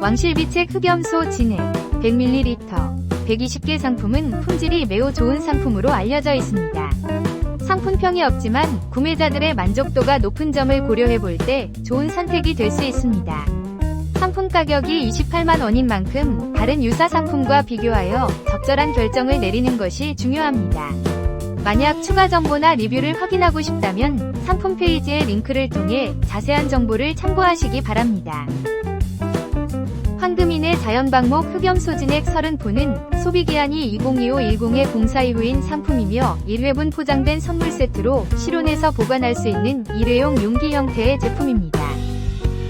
왕실비책 흑염소 진액 100ml 120개 상품은 품질이 매우 좋은 상품으로 알려져 있습니다. 상품평이 없지만 구매자들의 만족도가 높은 점을 고려해 볼 때 좋은 선택이 될 수 있습니다. 상품 가격이 28만 원인 만큼 다른 유사 상품과 비교하여 적절한 결정을 내리는 것이 중요합니다. 만약 추가 정보나 리뷰를 확인하고 싶다면 상품 페이지의 링크를 통해 자세한 정보를 참고하시기 바랍니다. 황금인의 자연방목 흑염소진액 30포는 소비기한이 2025-10의 공사 이후인 상품이며 1회분 포장된 선물 세트로 실온에서 보관할 수 있는 일회용 용기 형태의 제품입니다.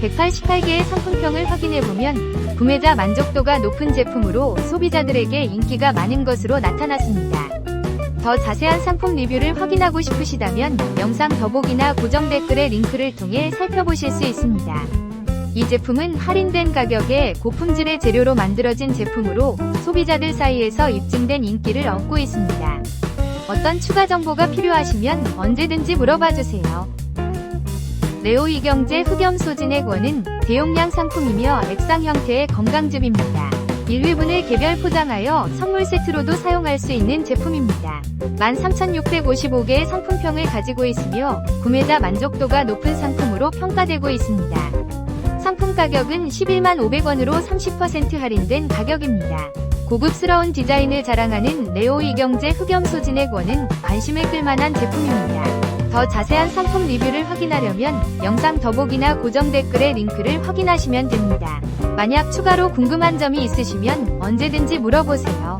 188개의 상품평을 확인해보면 구매자 만족도가 높은 제품으로 소비자들에게 인기가 많은 것으로 나타났습니다. 더 자세한 상품 리뷰를 확인하고 싶으시다면 영상 더보기나 고정 댓글의 링크를 통해 살펴보실 수 있습니다. 이 제품은 할인된 가격에 고품질의 재료로 만들어진 제품으로 소비자들 사이에서 입증된 인기를 얻고 있습니다. 어떤 추가 정보가 필요하시면 언제든지 물어봐 주세요. 레오 이경제 흑염 소진액 원은 대용량 상품이며 액상 형태의 건강즙입니다. 1회분을 개별 포장하여 선물 세트로도 사용할 수 있는 제품입니다. 13,655개의 상품평을 가지고 있으며 구매자 만족도가 높은 상품으로 평가되고 있습니다. 상품 가격은 11만 500원으로 30% 할인된 가격입니다. 고급스러운 디자인을 자랑하는 레오 이경제 흑염소 진액원은 관심을 끌만한 제품입니다. 더 자세한 상품 리뷰를 확인하려면 영상 더보기나 고정 댓글의 링크를 확인하시면 됩니다. 만약 추가로 궁금한 점이 있으시면 언제든지 물어보세요.